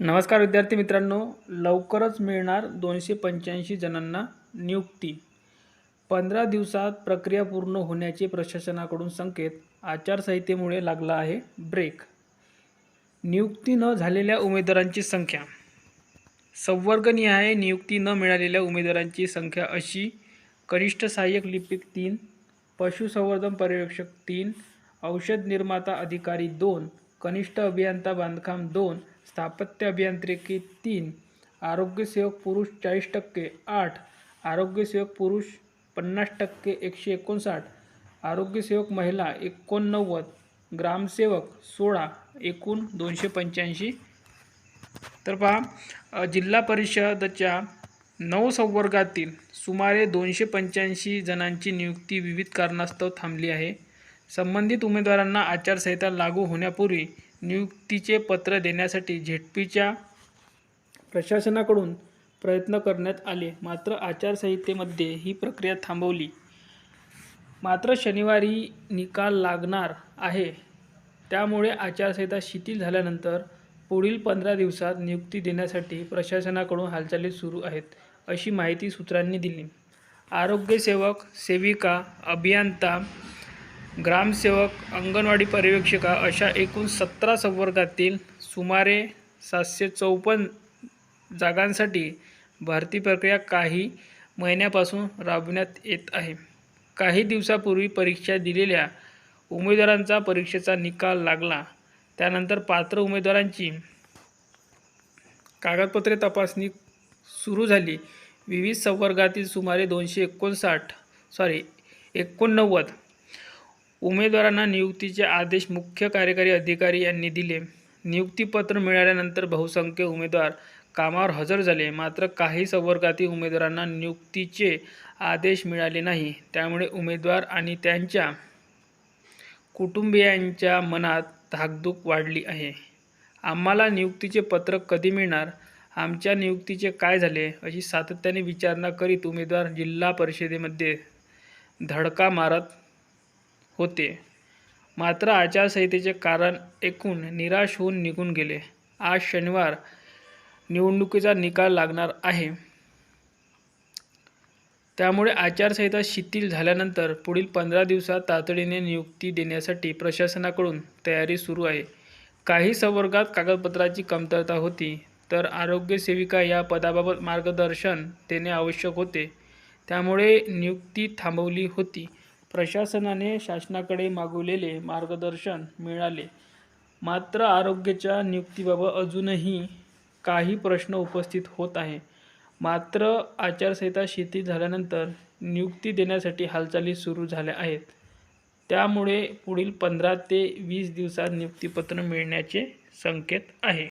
नमस्कार विद्यार्थी मित्रांनो लवकरच मिळणार दोनशे पंच्याऐंशी जणांना नियुक्ती. पंधरा दिवसात प्रक्रिया पूर्ण होण्याचे प्रशासनाकडून संकेत आचारसंहितेमुळे लागला आहे ब्रेक नियुक्ती न झालेल्या उमेदवारांची संख्या. संवर्गनिहाय नियुक्ती न मिळालेल्या उमेदवारांची संख्या अशी. कनिष्ठ सहाय्यक लिपिक तीन पशुसंवर्धन पर्यवेक्षक तीन औषध निर्माता अधिकारी दोन कनिष्ठ अभियंता बांधकाम दोन स्थापत्य अभियांत्रिकी तीन आरोग्यसेवक पुरुष चाळीस टक्के आठ आरोग्यसेवक पुरुष पन्नास टक्के एकशे एकोणसाठ आरोग्यसेवक महिला एकोणनव्वद ग्रामसेवक सोळा एकूण दोनशे पंच्याऐंशी. तर पहा जिल्हा परिषदच्या नऊ संवर्गातील सुमारे दोनशे पंच्याऐंशी जणांची नियुक्ती विविध कारणास्तव थांबली आहे. संबंधित उमेदवारांना आचारसंहिता लागू होण्यापूर्वी नियुक्तीचे पत्र देण्यासाठी झेडपीच्या प्रशासनाकडून प्रयत्न करण्यात आले. मात्र आचारसंहितेमध्ये ही प्रक्रिया थांबवली. मात्र शनिवारी निकाल लागणार आहे. त्यामुळे आचारसंहिता शिथिल झाल्यानंतर पुढील पंधरा दिवसात नियुक्ती देण्यासाठी प्रशासनाकडून हालचाली सुरू आहेत अशी माहिती सूत्रांनी दिली. आरोग्यसेवक सेविका अभियंता ग्रामसेवक अंगणवाडी पर्यवेक्षिका अशा एकूण सतरा संवर्गातील सुमारे सातशे चौपन्न जागांसाठी भरती प्रक्रिया काही महिन्यापासून राबविण्यात येत आहे. काही दिवसापूर्वी परीक्षा दिलेल्या उमेदवारांचा परीक्षेचा निकाल लागला. त्यानंतर पात्र उमेदवारांची कागदपत्रे तपासणी सुरू झाली. विविध संवर्गातील सुमारे दोनशे एकोणसाठ सॉरी एकोणनव्वद उमेदवारांना नियुक्तीचे आदेश मुख्य कार्यकारी अधिकारी यांनी दिले. नियुक्तीपत्र मिळाल्यानंतर बहुसंख्य उमेदवार कामावर हजर झाले. मात्र काही संवर्गातील उमेदवारांना नियुक्तीचे आदेश मिळाले नाही. त्यामुळे उमेदवार आणि त्यांच्या कुटुंबियांच्या मनात धाकधूक वाढली आहे. आम्हाला नियुक्तीचे पत्र कधी मिळणार? आमच्या नियुक्तीचे काय झाले? अशी सातत्याने विचारणा करीत उमेदवार जिल्हा परिषदेमध्ये धडका मारत होते. मात्र आचारसंहितेचे कारण ऐकून निराश होऊन निघून गेले. आज शनिवार निवडणुकीचा निकाल लागणार आहे. त्यामुळे आचारसंहिता शिथिल झाल्यानंतर पुढील पंधरा दिवसात तातडीने नियुक्ती देण्यासाठी प्रशासनाकडून तयारी सुरू आहे. काही संवर्गात कागदपत्राची कमतरता होती तर आरोग्यसेविका या पदाबाबत मार्गदर्शन देणे आवश्यक होते. त्यामुळे नियुक्ती थांबवली होती. प्रशासनाने शासनाकडे मागवलेले मार्गदर्शन मिळाले. मात्र आरोग्याच्या नियुक्तीबाबत अजूनही काही प्रश्न उपस्थित होत आहे. मात्र आचारसंहिता शिथिल झाल्यानंतर नियुक्ती देण्यासाठी हालचाली सुरू झाल्या आहेत. त्यामुळे पुढील पंधरा ते वीस दिवसात नियुक्तीपत्र मिळण्याचे संकेत आहे.